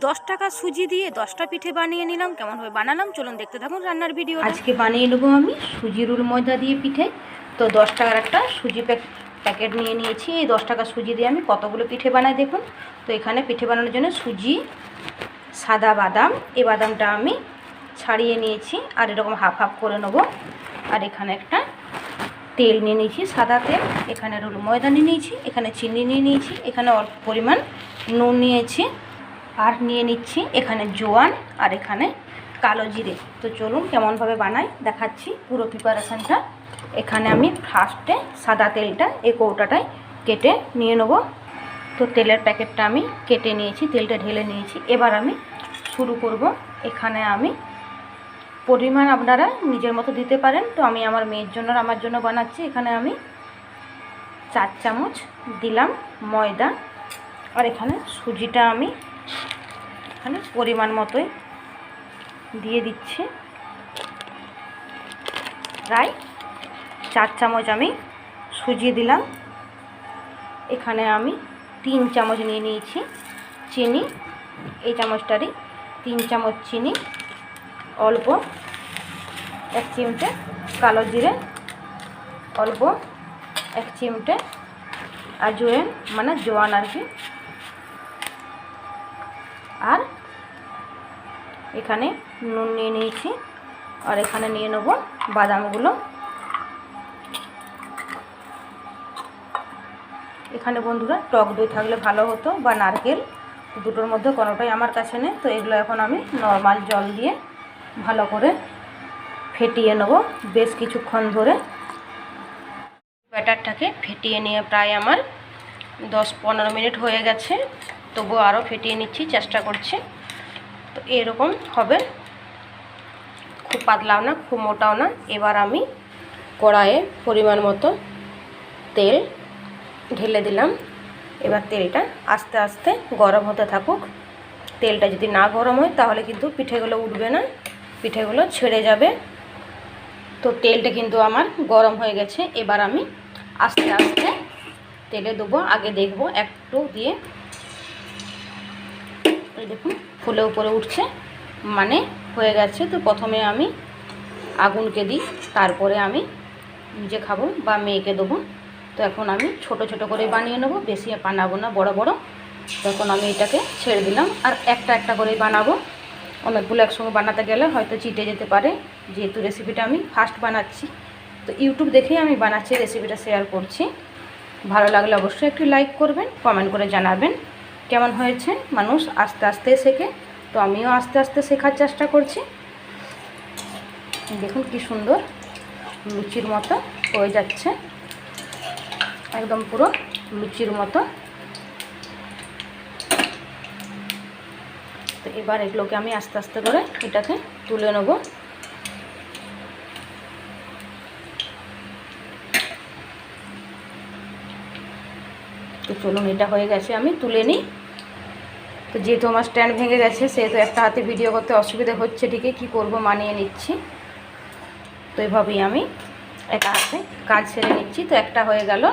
দশ টাকা সুজি দিয়ে দশটা পিঠে বানিয়ে নিলাম। কেমনভাবে বানালাম? চলুন দেখতে থাকুন রান্নার ভিডিও আজকে বানিয়ে নেব আমি সুজি রুল ময়দা দিয়ে পিঠে। তো দশ টাকার একটা সুজি প্যাক- প্যাকেট নিয়ে নিয়েছি। এই দশ টাকা সুজি দিয়ে আমি কতগুলো পিঠে বানাই দেখুন। তো এখানে পিঠে বানানোর জন্য সুজি, সাদা বাদাম, এই বাদামটা আমি ছাড়িয়ে নিয়েছি আর এরকম হাফ হাফ করে নেব। আর এখানে একটা তেল নিয়ে নিয়েছি, সাদা তেল। এখানে রুল ময়দা নিয়ে নিয়েছি, এখানে চিনি নিয়ে নিয়েছি, এখানে অল্প পরিমাণ নুন নিয়েছি। আর নিয়ে নিচ্ছি এখানে জোয়ান আর এখানে কালো জিরে। তো চলুন কেমনভাবে বানাই, দেখাচ্ছি পুরো প্রিপারেশানটা। এখানে আমি ফার্স্টে সাদা তেলটা, এই কৌটাটায় কেটে নিয়ে নেব। তো তেলের প্যাকেটটা আমি কেটে নিয়েছি, তেলটা ঢেলে নিয়েছি। এবার আমি শুরু করব। এখানে আমি পরিমাণ আপনারা নিজের মতো দিতে পারেন। তো আমি আমার মেয়ের জন্য আমার জন্য বানাচ্ছি। এখানে আমি চার চামচ দিলাম ময়দা। আর এখানে সুজিটা আমি এখানে পরিমাণ মতোই দিয়ে দিচ্ছি। প্রায় চার চামচ আমি সুজি দিলাম। এখানে আমি তিন চামচ নিয়ে নিয়েছি চিনি। এই চামচটারই তিন চামচ চিনি, অল্প এক চিমটে কালো জিরে, অল্প এক চিমটে আর জোয়েন মানে জোয়ান আর কি। আর এখানে নুন নিয়ে নিয়েছি আর এখানে নিয়ে নেব বাদামগুলো। এখানে বন্ধুরা টক দই থাকলে ভালো হতো বা নারকেল, দুটোর মধ্যে কোনোটাই আমার কাছে নেই, তো এগুলো এখন আমি নর্মাল জল দিয়ে ভালো করে ফেটিয়ে নেব বেশ কিছুক্ষণ ধরে। ব্যাটারটাকে ফেটিয়ে নিয়ে প্রায় আমার দশ পনেরো মিনিট হয়ে গেছে, তবুও আরও ফেটিয়ে নিচ্ছি, চেষ্টা করছি। তো এরকম হবে। খুব পাতলাও না, খুব মোটাও না। এবার আমি কড়াইয়ে পরিমাণ মতো তেল ঢেলে দিলাম। এবার তেলটা আস্তে আস্তে গরম হতে থাকুক। তেলটা যদি না গরম হয়, তাহলে কিন্তু পিঠেগুলো উঠবে না, পিঠেগুলো ছেড়ে যাবে। তো তেলটা কিন্তু আমার গরম হয়ে গেছে। এবার আমি আস্তে আস্তে তেলে দেবো। আগে দেখব একটু দিয়ে। দেখুন ফুলে উপরে উঠছে মানে হয়ে গেছে। তো প্রথমে আমি আগুনকে দিই, তারপরে আমি নিজে খাব বা মেয়েকে দেবো। তো এখন আমি ছোট ছোট করে বানিয়ে নেব, বেশি বানাবো না, বড় বড়। তখন আমি এটাকে ছেড়ে দিলাম, আর একটা একটা করেই বানাবো। অনেকগুলো একসঙ্গে বানাতে গেলে হয়তো চিটে যেতে পারে, যেহেতু রেসিপিটা আমি ফার্স্ট বানাচ্ছি। তো ইউটিউব দেখেই আমি বানাচ্ছি রেসিপিটা শেয়ার করছি। ভালো লাগলে অবশ্যই একটু লাইক করবেন কমেন্ট করে জানাবেন। কেমন হয়েছে মানুষ আস্তে আস্তে শেখে। তো আমিও আস্তে আস্তে শেখার চেষ্টা করছি। দেখুন কি সুন্দর লুচির মতো হয়ে যাচ্ছে। একদম পুরো লুচির মতো। তো এবার এগুলোকে আমি আস্তে আস্তে করে এটাকে তুলে নেব। তো চলুন, এটা হয়ে গেছে, আমি তুলে নিই। তো যেহেতু আমার স্ট্যান্ড ভেঙে গেছে, সেহেতু একটা হাতে ভিডিও করতে অসুবিধা হচ্ছে ঠিকই, কী করব মানিয়ে নিচ্ছি। তো এভাবেই আমি একা হাতে কাজ সেরে নিচ্ছি। তো একটা হয়ে গেল,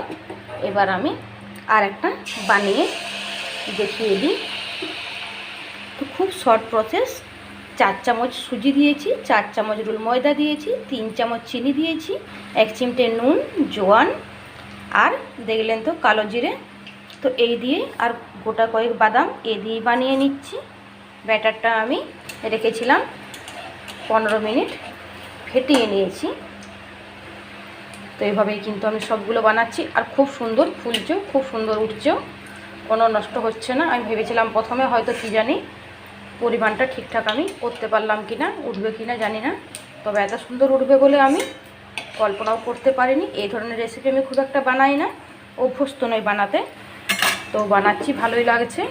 এবার আমি আর একটা বানিয়ে দেখিয়ে দিই। তো খুব শর্ট প্রসেস, চার চামচ সুজি দিয়েছি, চার চামচ রুল ময়দা দিয়েছি, তিন চামচ চিনি দিয়েছি, এক চিমটে নুন, জোয়ান, আর দেখলেন তো কালো জিরে তো এই দিয়ে আর গোটা কয়েক বাদাম এ দিয়েই বানিয়ে নিচ্ছি। ব্যাটারটা আমি রেখেছিলাম, পনেরো মিনিট ফেটিয়ে নিয়েছি। তো এইভাবেই কিন্তু আমি সবগুলো বানাচ্ছি। আর খুব সুন্দর ফুলছেও, খুব সুন্দর উঠছেও, কোনো নষ্ট হচ্ছে না। আমি ভেবেছিলাম প্রথমে হয়তো কী জানি পরিমাণটা ঠিকঠাক আমি করতে পারলাম কি না উঠবে কি না জানি না। তবে এত সুন্দর উঠবে বলে আমি কল্পনাও করতে পারিনি। এই ধরনের রেসিপি আমি খুব একটা বানাই না, অভ্যস্ত নই বানাতে। তো বানাচ্ছি, ভালোই লাগছে।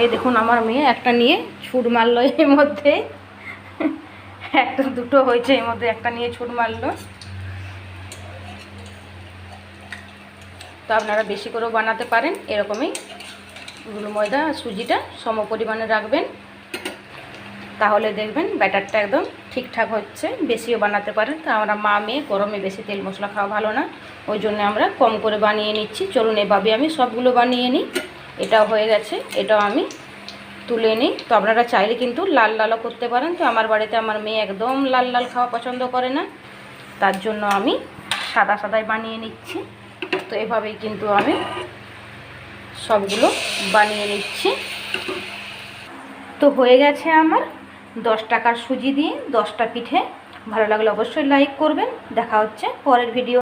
এই দেখুন আমার মেয়ে, একটা নিয়ে ছুট মারলো এর মধ্যে। একটা, দুটো হয়েছে এর মধ্যে, একটা নিয়ে ছুট মারলো। তো আপনারা বেশি করেও বানাতে পারেন, এরকমই গুলো ময়দা, সুজিটা সম পরিমাণে রাখবেন। তাহলে দেখবেন ব্যাটারটা একদম ঠিকঠাক হচ্ছে, বেশিও বানাতে পারেন। তো আমরা মা মেয়ে গরমে বেশি তেল মশলা খাওয়া ভালো না, ওই জন্য আমরা কম করে বানিয়ে নিচ্ছি। চলুন এভাবে আমি সবগুলো বানিয়ে নিই। এটাও হয়ে গেছে, এটাও আমি তুলে নিই। তো আপনারা চাইলে কিন্তু লাল লালও করতে পারেন। তো আমার বাড়িতে আমার মেয়ে একদম লাল লাল খাওয়া পছন্দ করে না। তার জন্য আমি সাদা সাদাই বানিয়ে নিচ্ছি। তো এভাবেই কিন্তু আমি সবগুলো বানিয়ে নিচ্ছি। তো হয়ে গেছে আমার দশ টাকার সুজি দিয়ে দশটা পিঠে ভালো লাগলে অবশ্যই লাইক করবেন। দেখা হচ্ছে পরের ভিডিও